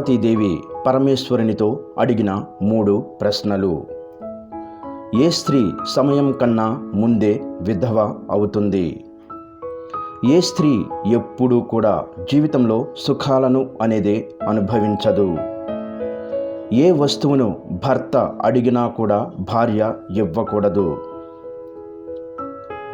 పార్వతీదేవి పరమేశ్వరునితో అడిగిన మూడు ప్రశ్నలు. ఏ స్త్రీ సమయం కన్నా ముందే విధవ అవుతుంది? ఏ స్త్రీ ఎప్పుడూ కూడా జీవితంలో సుఖాలను అనేదే అనుభవించదు. ఏ వస్తువును భర్త అడిగినా కూడా భార్య ఇవ్వకూడదు.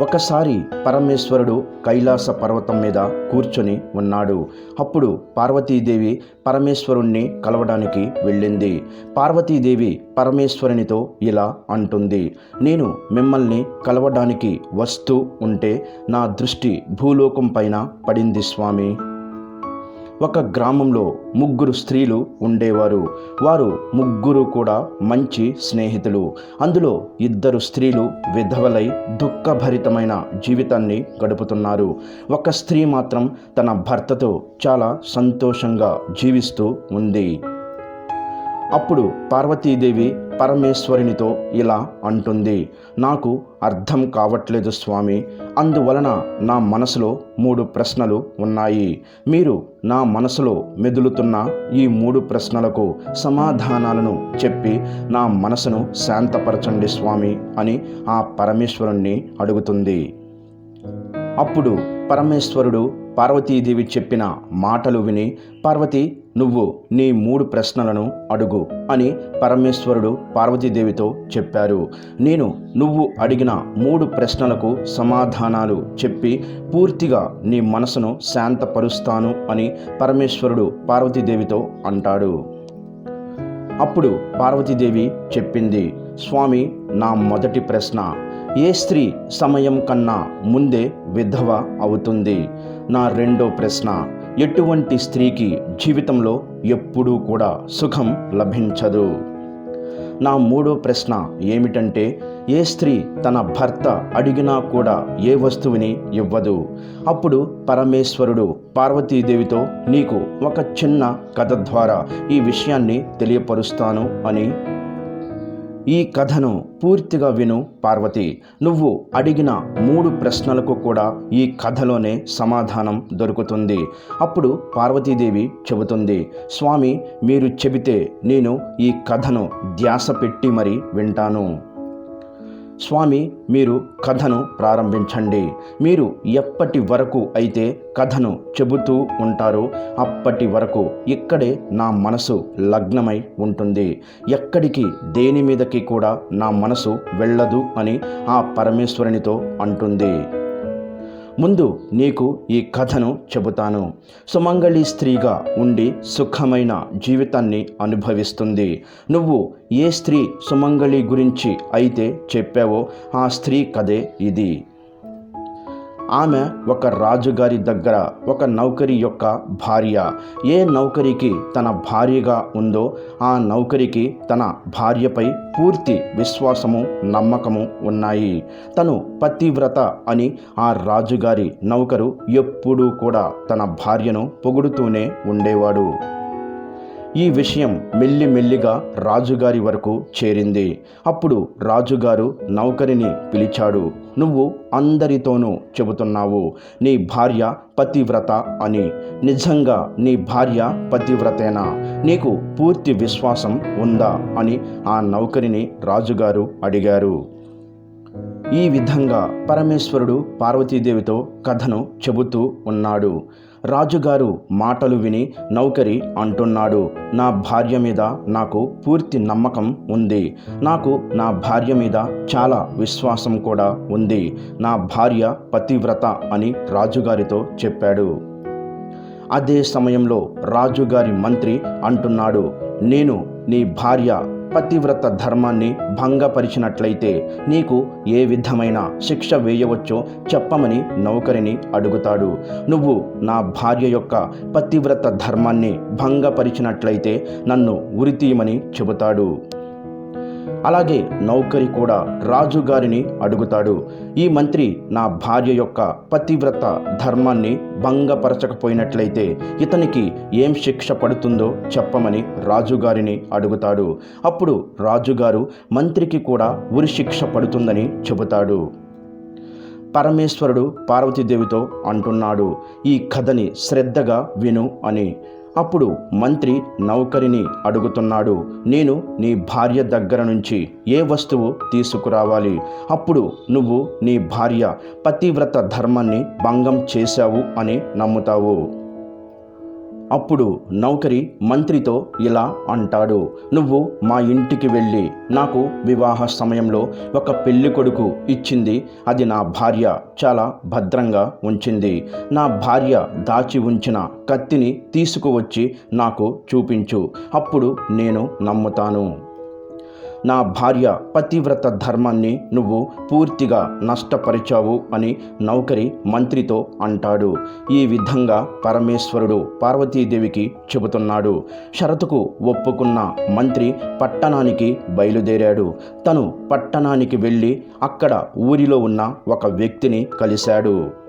ఒకసారి పరమేశ్వరుడు కైలాస పర్వతం మీద కూర్చొని ఉన్నాడు. అప్పుడు పార్వతీదేవి పరమేశ్వరుణ్ణి కలవడానికి వెళ్ళింది. పార్వతీదేవి పరమేశ్వరునితో ఇలా అంటుంది నేను మిమ్మల్ని కలవడానికి వస్తూ ఉంటే నా దృష్టి భూలోకం పైన పడింది స్వామి. ఒక గ్రామంలో ముగ్గురు స్త్రీలు ఉండేవారు. వారు ముగ్గురు కూడా మంచి స్నేహితులు. అందులో ఇద్దరు స్త్రీలు విధవలై దుఃఖభరితమైన జీవితాన్ని గడుపుతున్నారు. ఒక స్త్రీ మాత్రం తన భర్తతో చాలా సంతోషంగా జీవిస్తూ ఉంది. అప్పుడు పార్వతీదేవి పరమేశ్వరునితో ఇలా అంటుంది నాకు అర్థం కావట్లేదు స్వామి. అందువలన నా మనసులో మూడు ప్రశ్నలు ఉన్నాయి. మీరు నా మనసులో మెదులుతున్న ఈ మూడు ప్రశ్నలకు సమాధానాలను చెప్పి నా మనసును శాంతపరచండి స్వామి అని ఆ పరమేశ్వరుణ్ణి అడుగుతుంది. అప్పుడు పరమేశ్వరుడు పార్వతీదేవి చెప్పిన మాటలు విని పార్వతి నువ్వు నీ మూడు ప్రశ్నలను అడుగు అని పరమేశ్వరుడు పార్వతీదేవితో చెప్పారు. నేను నువ్వు అడిగిన మూడు ప్రశ్నలకు సమాధానాలు చెప్పి పూర్తిగా నీ మనసును శాంతపరుస్తాను అని పరమేశ్వరుడు పార్వతీదేవితో అంటాడు. అప్పుడు పార్వతీదేవి చెప్పింది స్వామి నా మొదటి ప్రశ్న ఏ స్త్రీ సమయం కన్నా ముందే విధవ అవుతుంది? నా రెండో ప్రశ్న ఎటువంటి స్త్రీకి జీవితంలో ఎప్పుడూ కూడా సుఖం లభించదు. నా మూడో ప్రశ్న ఏమిటంటే ఏ స్త్రీ తన భర్త అడిగినా కూడా ఏ వస్తువుని ఇవ్వదు? అప్పుడు పరమేశ్వరుడు పార్వతీదేవితో నీకు ఒక చిన్న కథ ద్వారా ఈ విషయాన్ని తెలియపరుస్తాను అని ఈ కథను పూర్తిగా విను పార్వతి. నువ్వు అడిగిన మూడు ప్రశ్నలకు కూడా ఈ కథలోనే సమాధానం దొరుకుతుంది. అప్పుడు పార్వతీదేవి చెబుతుంది స్వామి మీరు చెబితే నేను ఈ కథను ధ్యాస పెట్టి మరి వింటాను. స్వామి మీరు కథను ప్రారంభించండి. మీరు ఎప్పటి వరకు అయితే కథను చెబుతూ ఉంటారో అప్పటి వరకు ఇక్కడే నా మనసు లగ్నమై ఉంటుంది. ఎక్కడికి దేని మీదకి కూడా నా మనసు వెళ్ళదు అని ఆ పరమేశ్వరునితో అంటుంది. ముందు నీకు ఈ కథను చెబుతాను. సుమంగళి స్త్రీగా ఉండి సుఖమైన జీవితాన్ని అనుభవిస్తుంది. నువ్వు ఏ స్త్రీ సుమంగళి గురించి అయితే చెప్పావో ఆ స్త్రీ కథే ఇది. ఆమె ఒక రాజుగారి దగ్గర ఒక నౌకరి యొక్క భార్య. ఏ నౌకరికి తన భార్యగా ఉందో ఆ నౌకరికి తన భార్యపై పూర్తి విశ్వాసము నమ్మకము ఉన్నాయి. తను పతివ్రత అని ఆ రాజుగారి నౌకరు ఎప్పుడూ కూడా తన భార్యను పొగుడుతూనే ఉండేవాడు. ఈ విషయం మెల్లిమెల్లిగా రాజుగారి వరకు చేరింది. అప్పుడు రాజుగారు నౌకరిని పిలిచాడు. నువ్వు అందరితోనూ చెబుతున్నావు నీ భార్య పతివ్రత అని. నిజంగా నీ భార్య పతివ్రతేనా? నీకు పూర్తి విశ్వాసం ఉందా? అని ఆ నౌకరిని రాజుగారు అడిగారు. ఈ విధంగా పరమేశ్వరుడు పార్వతీదేవితో కథను చెబుతూ ఉన్నాడు. రాజుగారు మాటలు విని నౌకరి అంటున్నాడు నా భార్య మీద నాకు పూర్తి నమ్మకం ఉంది. నాకు నా భార్య మీద చాలా విశ్వాసం కూడా ఉంది. నా భార్య పతివ్రత అని రాజుగారితో చెప్పాడు. అదే సమయంలో రాజుగారి మంత్రి అంటున్నాడు నేను నీ భార్య పతివ్రత ధర్మాన్ని భంగపరిచినట్లయితే నీకు ఏ విధమైన శిక్ష వేయవచ్చో చెప్పమని నౌకరిని అడుగుతాడు. నువ్వు నా భార్య యొక్క పతివ్రత ధర్మాన్ని భంగపరిచినట్లయితే నన్ను ఉరితీయమని చెబుతాడు. అలాగే నౌకరి కూడా రాజుగారిని అడుగుతాడు. ఈ మంత్రి నా భార్య యొక్క పతివ్రత ధర్మాన్ని భంగపరచకపోయినట్లయితే ఇతనికి ఏం శిక్ష పడుతుందో చెప్పమని రాజుగారిని అడుగుతాడు. అప్పుడు రాజుగారు మంత్రికి కూడా ఉరి శిక్ష పడుతుందని చెబుతాడు. పరమేశ్వరుడు పార్వతీదేవితో అంటున్నాడు. ఈ కథని శ్రద్ధగా విను అని. అప్పుడు మంత్రి నౌకరిని అడుగుతున్నాడు నేను నీ భార్య దగ్గర నుంచి ఏ వస్తువు తీసుకురావాలి? అప్పుడు నువ్వు నీ భార్య పతివ్రత ధర్మాన్ని భంగం చేశావు అని నమ్ముతావు. అప్పుడు నౌకరి మంత్రితో ఇలా అంటాడు నువ్వు మా ఇంటికి వెళ్ళి నాకు వివాహ సమయంలో ఒక పెళ్ళి కొడుకు ఇచ్చింది. అది నా భార్య చాలా భద్రంగా ఉంచింది. నా భార్య దాచి ఉంచిన కత్తిని తీసుకువచ్చి నాకు చూపించు. అప్పుడు నేను నమ్ముతాను. నా భార్య పతివ్రత ధర్మాన్ని నువ్వు పూర్తిగా నష్టపరిచావు అని నౌకరి మంత్రితో అంటాడు. ఈ విధంగా పరమేశ్వరుడు పార్వతీదేవికి చెబుతున్నాడు. షరతుకు ఒప్పుకున్న మంత్రి పట్టణానికి బయలుదేరాడు. తను పట్టణానికి వెళ్ళి అక్కడ ఊరిలో ఉన్న ఒక వ్యక్తిని కలిశాడు.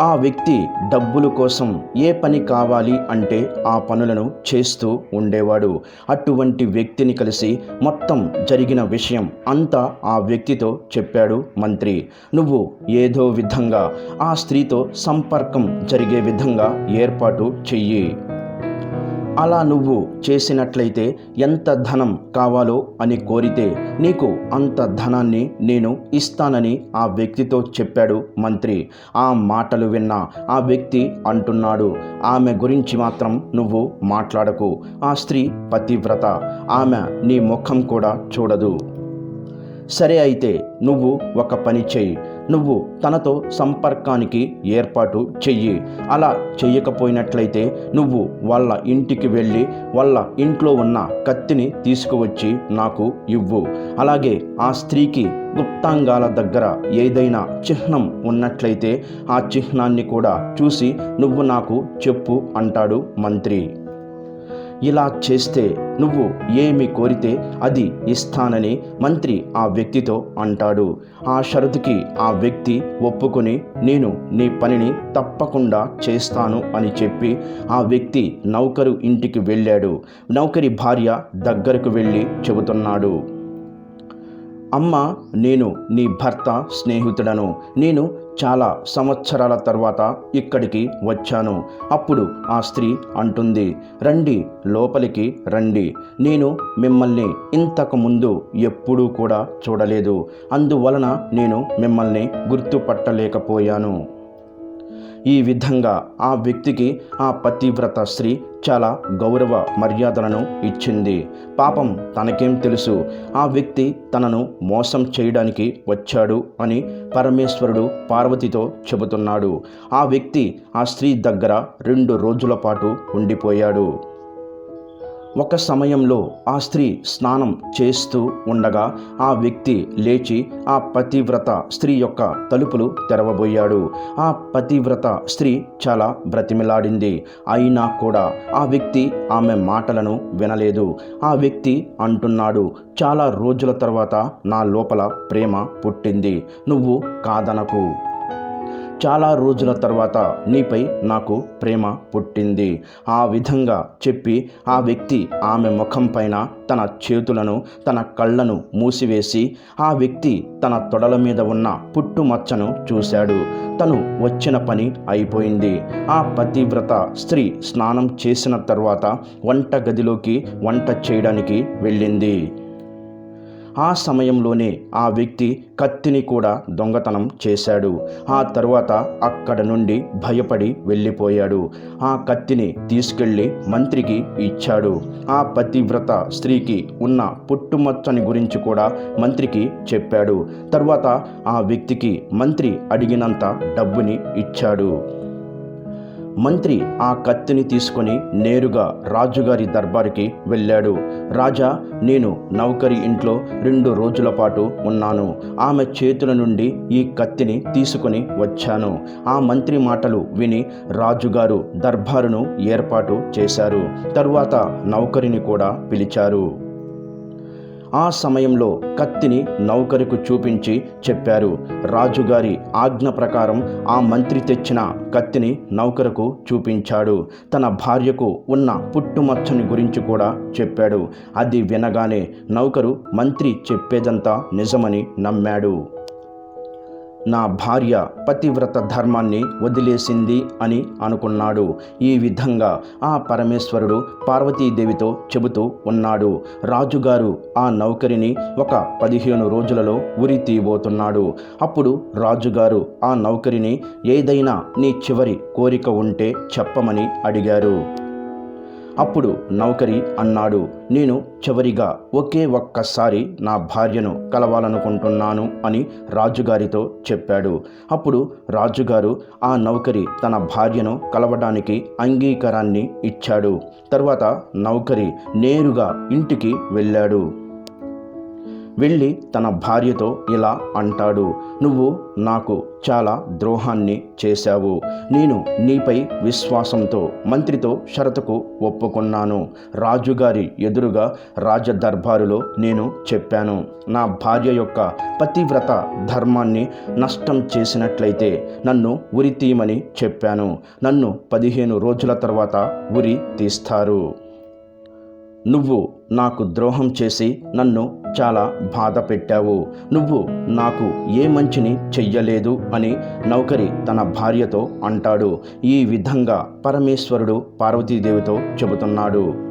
ఆ వ్యక్తి డబ్బుల కోసం ఏ పని కావాలి అంటే ఆ పనులను చేస్తూ ఉండేవాడు. అటువంటి వ్యక్తిని కలిసి మొత్తం జరిగిన విషయం అంతా ఆ వ్యక్తితో చెప్పాడు మంత్రి. నువ్వు ఏదో విధంగా ఆ స్త్రీతో సంపర్కం జరిగే విధంగా ఏర్పాటు చెయ్యి. అలా నువ్వు చేసినట్లయితే ఎంత ధనం కావాలో అని కోరితే నీకు అంత ధనాన్ని నేను ఇస్తానని ఆ వ్యక్తితో చెప్పాడు మంత్రి. ఆ మాటలు విన్న ఆ వ్యక్తి అంటున్నాడు ఆమె గురించి మాత్రం నువ్వు మాట్లాడకు. ఆ స్త్రీ పతివ్రత. ఆమె నీ ముఖం కూడా చూడదు. సరే అయితే నువ్వు ఒక పని చెయ్యి నువ్వు తనతో సంపర్కానికి ఏర్పాటు చెయ్యి. అలా చెయ్యకపోయినట్లయితే నువ్వు వాళ్ళ ఇంటికి వెళ్ళి వాళ్ళ ఇంట్లో ఉన్న కత్తిని తీసుకువచ్చి నాకు ఇవ్వు. అలాగే ఆ స్త్రీకి గుప్తాంగాల దగ్గర ఏదైనా చిహ్నం ఉన్నట్లయితే ఆ చిహ్నాన్ని కూడా చూసి నువ్వు నాకు చెప్పు అంటాడు మంత్రి. ఇలా చేస్తే నువ్వు ఏమి కోరితే అది ఇస్తానని మంత్రి ఆ వ్యక్తితో అంటాడు. ఆ షరతుకి ఆ వ్యక్తి ఒప్పుకొని నేను నీ పనిని తప్పకుండా చేస్తాను అని చెప్పి ఆ వ్యక్తి నౌకరు ఇంటికి వెళ్ళాడు. నౌకరి భార్య దగ్గరకు వెళ్ళి చెబుతున్నాడు అమ్మ నేను నీ భర్త స్నేహితుడను. నేను చాలా సంవత్సరాల తర్వాత ఇక్కడికి వచ్చాను. అప్పుడు ఆ స్త్రీ అంటుంది రండి లోపలికి రండి. నేను మిమ్మల్ని ఇంతకు ముందు ఎప్పుడూ కూడా చూడలేదు. అందువలన నేను మిమ్మల్ని గుర్తుపట్టలేకపోయాను. ఈ విధంగా ఆ వ్యక్తికి ఆ పతివ్రత స్త్రీ చాలా గౌరవ మర్యాదలను ఇచ్చింది. పాపం తనకేం తెలుసు. ఆ వ్యక్తి తనను మోసం చేయడానికి వచ్చాడు అని పరమేశ్వరుడు పార్వతితో చెబుతున్నాడు. ఆ వ్యక్తి ఆ స్త్రీ దగ్గర రెండు రోజుల పాటు ఉండిపోయాడు. ఒక సమయంలో ఆ స్త్రీ స్నానం చేస్తూ ఉండగా ఆ వ్యక్తి లేచి ఆ పతివ్రత స్త్రీ యొక్క తలుపులు తెరవబోయాడు. ఆ పతివ్రత స్త్రీ చాలా బ్రతిమిలాడింది. అయినా కూడా ఆ వ్యక్తి ఆమె మాటలను వినలేదు. ఆ వ్యక్తి అంటున్నాడు చాలా రోజుల తర్వాత నా లోపల ప్రేమ పుట్టింది. నువ్వు కాదనకు. చాలా రోజుల తర్వాత నీపై నాకు ప్రేమ పుట్టింది. ఆ విధంగా చెప్పి ఆ వ్యక్తి ఆమె ముఖం పైన తన చేతులను తన కళ్ళను మూసివేసి ఆ వ్యక్తి తన తొడల మీద ఉన్న పుట్టుమచ్చను చూశాడు. తను వచ్చిన పని అయిపోయింది. ఆ పతివ్రత స్త్రీ స్నానం చేసిన తర్వాత వంట గదిలోకి వంట చేయడానికి వెళ్ళింది. ఆ సమయంలోనే ఆ వ్యక్తి కత్తిని కూడా దొంగతనం చేశాడు. ఆ తరువాత అక్కడ నుండి భయపడి వెళ్ళిపోయాడు. ఆ కత్తిని తీసుకెళ్ళి మంత్రికి ఇచ్చాడు. ఆ పతివ్రత స్త్రీకి ఉన్న పుట్టుమచ్చని గురించి కూడా మంత్రికి చెప్పాడు. తరువాత ఆ వ్యక్తికి మంత్రి అడిగినంత డబ్బుని ఇచ్చాడు. మంత్రి ఆ కత్తిని తీసుకొని నేరుగా రాజుగారి దర్బారుకి వెళ్ళాడు. రాజా నేను నౌకరి ఇంట్లో రెండు రోజుల పాటు ఉన్నాను. ఆమె చేతుల నుండి ఈ కత్తిని తీసుకొని వచ్చాను. ఆ మంత్రి మాటలు విని రాజుగారు దర్బారును ఏర్పాటు చేశారు. తరువాత నౌకరిని కూడా పిలిచారు. ఆ సమయంలో కత్తిని నౌకరుకు చూపించి చెప్పారు. రాజుగారి ఆజ్ఞ ప్రకారం ఆ మంత్రి తెచ్చిన కత్తిని నౌకరుకు చూపించాడు. తన భార్యకు ఉన్న పుట్టుమచ్చని గురించి కూడా చెప్పాడు. అది వినగానే నౌకరు మంత్రి చెప్పేదంతా నిజమని నమ్మాడు. నా భార్య పతివ్రత ధర్మాన్ని వదిలేసింది అని అనుకున్నాడు. ఈ విధంగా ఆ పరమేశ్వరుడు పార్వతీదేవితో చెబుతూ ఉన్నాడు. రాజుగారు ఆ నౌకరిని ఒక పదిహేను రోజులలో ఉరి తీయబోతున్నాడు. అప్పుడు రాజుగారు ఆ నౌకరిని ఏదైనా నీ చివరి కోరిక ఉంటే చెప్పమని అడిగారు. అప్పుడు నౌకరి అన్నాడు నేను చివరిగా ఒకే ఒక్కసారి నా భార్యను కలవాలనుకుంటున్నాను అని రాజుగారితో చెప్పాడు. అప్పుడు రాజుగారు ఆ నౌకరి తన భార్యను కలవడానికి అంగీకారాన్ని ఇచ్చాడు. తర్వాత నౌకరి నేరుగా ఇంటికి వెళ్ళాడు. వెళ్ళి తన భార్యతో ఇలా అంటాడు నువ్వు నాకు చాలా ద్రోహాన్ని చేశావు. నేను నీపై విశ్వాసంతో మంత్రితో షరతుకు ఒప్పుకున్నాను. రాజుగారి ఎదురుగా రాజదర్బారులో నేను చెప్పాను. నా భార్య యొక్క పతివ్రత ధర్మాన్ని నష్టం చేసినట్లయితే నన్ను ఉరి తీయమని చెప్పాను. నన్ను పదిహేను రోజుల తర్వాత ఉరి తీస్తారు. నువ్వు నాకు ద్రోహం చేసి నన్ను చాలా బాధ పెట్టావు. నువ్వు నాకు ఏ మంచిని చెయ్యలేదు అని నౌకరి తన భార్యతో అంటాడు. ఈ విధంగా పరమేశ్వరుడు పార్వతీదేవితో చెబుతున్నాడు.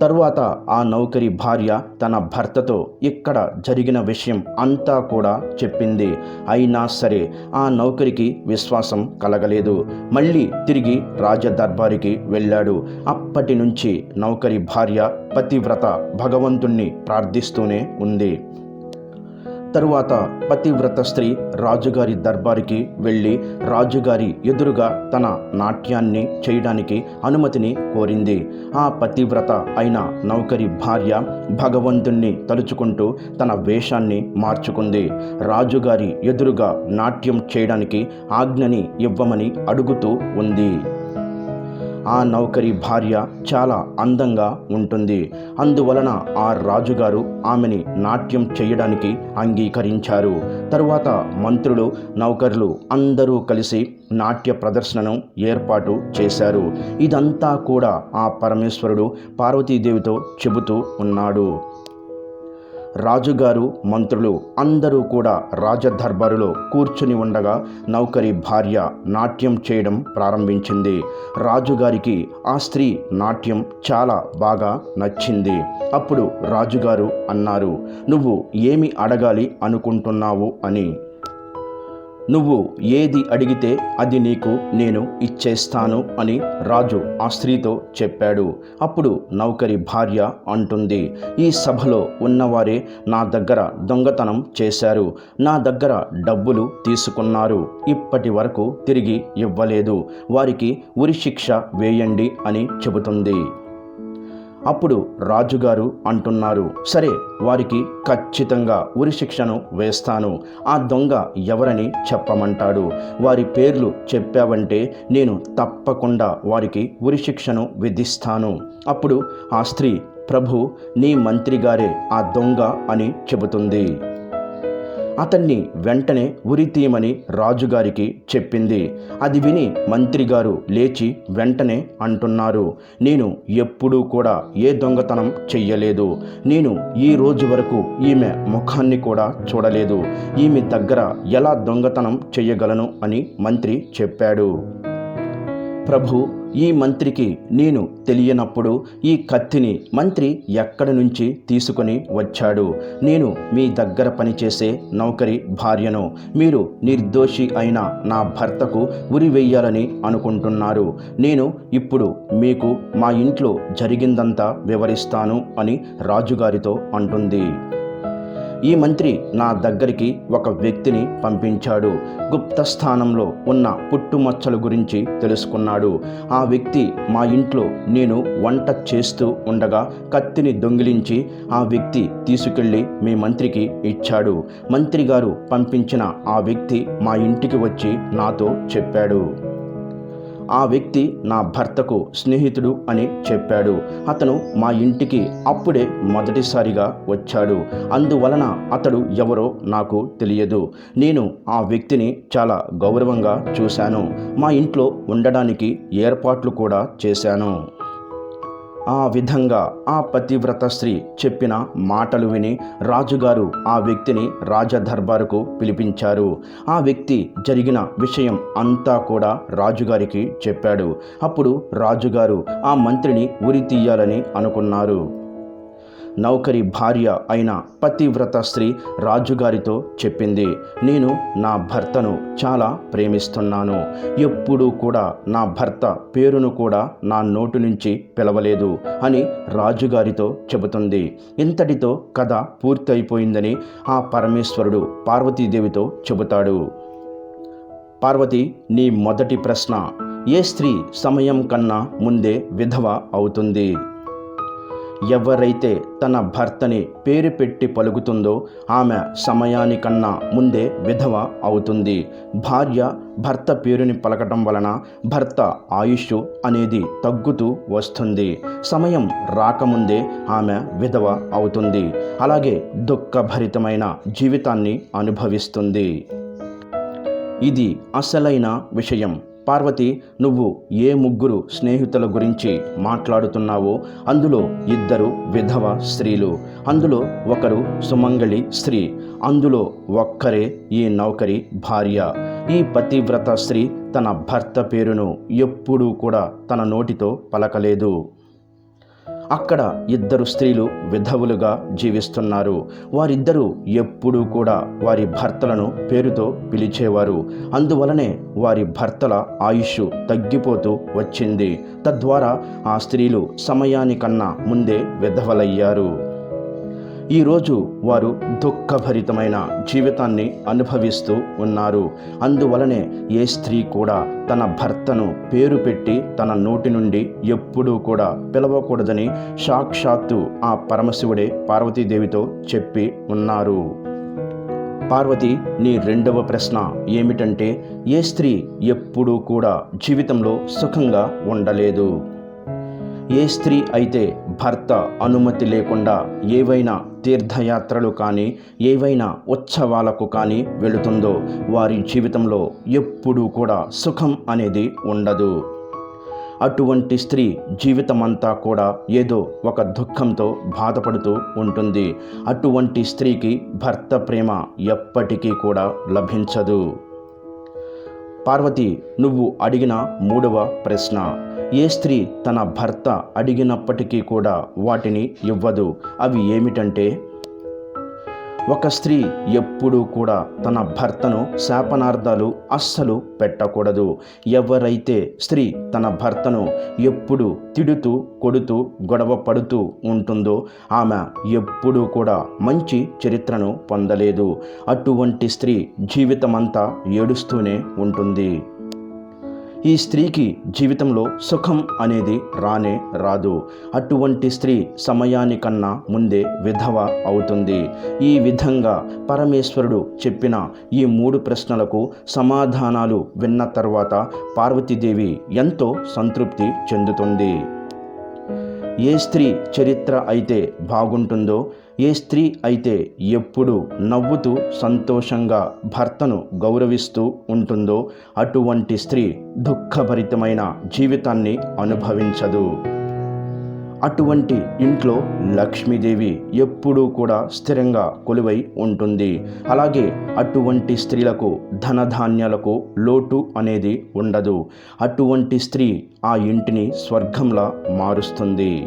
తరువాత ఆ నౌకరి భార్య తన భర్తతో ఇక్కడ జరిగిన విషయం అంతా కూడా చెప్పింది. అయినా సరే ఆ నౌకరికి విశ్వాసం కలగలేదు. మళ్ళీ తిరిగి రాజదర్బారికి వెళ్ళాడు. అప్పటి నుంచి నౌకరి భార్య పతివ్రత భగవంతుణ్ణి ప్రార్థిస్తూనే ఉంది. తరువాత పతివ్రత స్త్రీ రాజుగారి దర్బారికి వెళ్ళి రాజుగారి ఎదురుగా తన నాట్యాన్ని చేయడానికి అనుమతిని కోరింది. ఆ పతివ్రత అయిన నౌకరి భార్య భగవంతుణ్ణి తలుచుకుంటూ తన వేషాన్ని మార్చుకుంది. రాజుగారి ఎదురుగా నాట్యం చేయడానికి ఆజ్ఞని ఇవ్వమని అడుగుతూ ఉంది. ఆ నౌకరి భార్య చాలా అందంగా ఉంటుంది. అందువలన ఆ రాజుగారు ఆమెని నాట్యం చేయడానికి అంగీకరించారు. తరువాత మంత్రులు నౌకర్లు అందరూ కలిసి నాట్య ప్రదర్శనను ఏర్పాటు చేశారు. ఇదంతా కూడా ఆ పరమేశ్వరుడు పార్వతీదేవితో చెబుతూ ఉన్నాడు. రాజుగారు మంత్రులు అందరూ కూడా రాజదర్బారులో కూర్చుని ఉండగా నౌకరి భార్య నాట్యం చేయడం ప్రారంభించింది. రాజుగారికి ఆ స్త్రీ నాట్యం చాలా బాగా నచ్చింది. అప్పుడు రాజుగారు అన్నారు నువ్వు ఏమి అడగాలి అనుకుంటున్నావు? అని. నువ్వు ఏది అడిగితే అది నీకు నేను ఇచ్చేస్తాను అని రాజు ఆ స్త్రీతో చెప్పాడు. అప్పుడు నౌకరి భార్య అంటుంది ఈ సభలో ఉన్నవారే నా దగ్గర దొంగతనం చేశారు. నా దగ్గర డబ్బులు తీసుకున్నారు. ఇప్పటి వరకు తిరిగి ఇవ్వలేదు. వారికి ఉరి శిక్ష వేయండి అని చెబుతుంది. అప్పుడు రాజుగారు అంటున్నారు సరే వారికి ఖచ్చితంగా ఉరి శిక్షను వేస్తాను. ఆ దొంగ ఎవరని చెప్పమంటాడు. వారి పేర్లు చెప్పావంటే నేను తప్పకుండా వారికి ఉరి శిక్షను విధిస్తాను. అప్పుడు ఆ స్త్రీ ప్రభు నీ మంత్రి గారే ఆ దొంగ అని చెబుతుంది. అతన్ని వెంటనే ఉరి తీయమని రాజుగారికి చెప్పింది. అది విని మంత్రి గారు లేచి వెంటనే అంటున్నారు నేను ఎప్పుడూ కూడా ఏ దొంగతనం చెయ్యలేదు. నేను ఈ రోజు వరకు ఈమె ముఖాన్ని కూడా చూడలేదు. ఈమె దగ్గర ఎలా దొంగతనం చెయ్యగలను? అని మంత్రి చెప్పాడు. ప్రభు ఈ మంత్రికి నేను తెలియనప్పుడు ఈ కత్తిని మంత్రి ఎక్కడి నుంచి తీసుకొని వచ్చాడు? నేను మీ దగ్గర పనిచేసే నౌకరి భార్యను. మీరు నిర్దోషి అయిన నా భర్తకు ఉరి వెయ్యాలని అనుకుంటున్నారు. నేను ఇప్పుడు మీకు మా ఇంట్లో జరిగిందంతా వివరిస్తాను అని రాజుగారితో అంటుంది. ఈ మంత్రి నా దగ్గరికి ఒక వ్యక్తిని పంపించాడు. గుప్త స్థానంలో ఉన్న పుట్టుమచ్చల గురించి తెలుసుకున్నాడు. ఆ వ్యక్తి మా ఇంట్లో నేను వంట చేస్తూ ఉండగా కత్తిని దొంగిలించి ఆ వ్యక్తి తీసుకెళ్ళి మీ మంత్రికి ఇచ్చాడు. మంత్రి గారు పంపించిన ఆ వ్యక్తి మా ఇంటికి వచ్చి నాతో చెప్పాడు. ఆ వ్యక్తి నా భర్తకు స్నేహితుడు అని చెప్పాడు. అతను మా ఇంటికి అప్పుడే మొదటిసారిగా వచ్చాడు. అందువలన అతడు ఎవరో నాకు తెలియదు. నేను ఆ వ్యక్తిని చాలా గౌరవంగా చూశాను. మా ఇంట్లో ఉండడానికి ఏర్పాట్లు కూడా చేశాను. ఆ విధంగా ఆ పతివ్రత స్త్రీ చెప్పిన మాటలు విని రాజుగారు ఆ వ్యక్తిని రాజదర్బారుకు పిలిపించారు. ఆ వ్యక్తి జరిగిన విషయం అంతా కూడా రాజుగారికి చెప్పాడు. అప్పుడు రాజుగారు ఆ మంత్రిని ఉరి తీయాలని అనుకున్నారు. నౌకరి భార్య అయిన పతివ్రత స్త్రీ రాజుగారితో చెప్పింది నేను నా భర్తను చాలా ప్రేమిస్తున్నాను. ఎప్పుడూ కూడా నా భర్త పేరును కూడా నా నోటు నుంచి పిలవలేదు అని రాజుగారితో చెబుతుంది. ఇంతటితో కథ పూర్తయిపోయిందని ఆ పరమేశ్వరుడు పార్వతీదేవితో చెబుతాడు. పార్వతి నీ మొదటి ప్రశ్న. ఏ స్త్రీ సమయం కన్నా ముందే విధవ అవుతుంది? ఎవరైతే తన భర్తని పేరు పెట్టి పలుకుతుందో ఆమె సమయానికన్నా ముందే విధవ అవుతుంది. భార్య భర్త పేరుని పలకటం వలన భర్త ఆయుష్ అనేది తగ్గుతూ వస్తుంది. సమయం రాకముందే ఆమె విధవ అవుతుంది. అలాగే దుఃఖభరితమైన జీవితాన్ని అనుభవిస్తుంది. ఇది అసలైన విషయం. పార్వతి నువ్వు ఏ ముగ్గురు స్నేహితుల గురించి మాట్లాడుతున్నావో అందులో ఇద్దరు విధవ స్త్రీలు. అందులో ఒకరు సుమంగళి స్త్రీ. అందులో ఒక్కరే ఈ నౌకరి భార్య. ఈ పతివ్రత స్త్రీ తన భర్త పేరును ఎప్పుడూ కూడా తన నోటితో పలకలేదు. అక్కడ ఇద్దరు స్త్రీలు విధవులుగా జీవిస్తున్నారు. వారిద్దరూ ఎప్పుడూ కూడా వారి భర్తలను పేరుతో పిలిచేవారు. అందువలనే వారి భర్తల ఆయుష్ తగ్గిపోతూ వచ్చింది. తద్వారా ఆ స్త్రీలు సమయానికన్నా ముందే విధవలయ్యారు. ఈరోజు వారు దుఃఖభరితమైన జీవితాన్ని అనుభవిస్తూ ఉన్నారు. అందువలనే ఏ స్త్రీ కూడా తన భర్తను పేరు పెట్టి తన నోటి నుండి ఎప్పుడూ కూడా పిలవకూడదని సాక్షాత్తు ఆ పరమశివుడే పార్వతీదేవితో చెప్పి ఉన్నారు. పార్వతి నీ రెండవ ప్రశ్న ఏమిటంటే ఏ స్త్రీ ఎప్పుడూ కూడా జీవితంలో సుఖంగా ఉండలేదు? ఏ స్త్రీ అయితే భర్త అనుమతి లేకుండా ఏవైనా తీర్థయాత్రలు కానీ ఏవైనా ఉత్సవాలకు కానీ వెళుతుందో వారి జీవితంలో ఎప్పుడూ కూడా సుఖం అనేది ఉండదు. అటువంటి స్త్రీ జీవితమంతా కూడా ఏదో ఒక దుఃఖంతో బాధపడుతూ ఉంటుంది. అటువంటి స్త్రీకి భర్త ప్రేమ ఎప్పటికీ కూడా లభించదు. పార్వతి నువ్వు అడిగిన మూడవ ప్రశ్న. ఏ స్త్రీ తన భర్త అడిగినప్పటికీ కూడా వాటిని ఇవ్వదు? అవి ఏమిటంటే ఒక స్త్రీ ఎప్పుడూ కూడా తన భర్తను శాపనార్థాలు అస్సలు పెట్టకూడదు. ఎవరైతే స్త్రీ తన భర్తను ఎప్పుడు తిడుతూ కొడుతూ గొడవ పడుతూ ఉంటుందో ఆమె ఎప్పుడూ కూడా మంచి చరిత్రను పొందలేదు. అటువంటి స్త్రీ జీవితమంతా ఏడుస్తూనే ఉంటుంది. ఈ స్త్రీకి జీవితంలో సుఖం అనేది రానే రాదు. అటువంటి స్త్రీ సమయానికన్నా ముందే విధవ అవుతుంది. ఈ విధంగా పరమేశ్వరుడు చెప్పిన ఈ మూడు ప్రశ్నలకు సమాధానాలు విన్న తర్వాత పార్వతీదేవి ఎంతో సంతృప్తి చెందుతుంది. ఏ స్త్రీ చరిత్ర అయితే బాగుంటుందో ఏ స్త్రీ అయితే ఎప్పుడు నవ్వుతూ సంతోషంగా భర్తను గౌరవిస్తూ ఉంటుందో అటువంటి స్త్రీ దుఃఖభరితమైన జీవితాన్ని అనుభవించదు. అటువంటి ఇంట్లో లక్ష్మీదేవి ఎప్పుడూ కూడా స్థిరంగా కొలువై ఉంటుంది. అలాగే అటువంటి స్త్రీలకు ధనధాన్యాలకు లోటు అనేది ఉండదు. అటువంటి స్త్రీ ఆ ఇంటిని స్వర్గంలా మారుస్తుంది.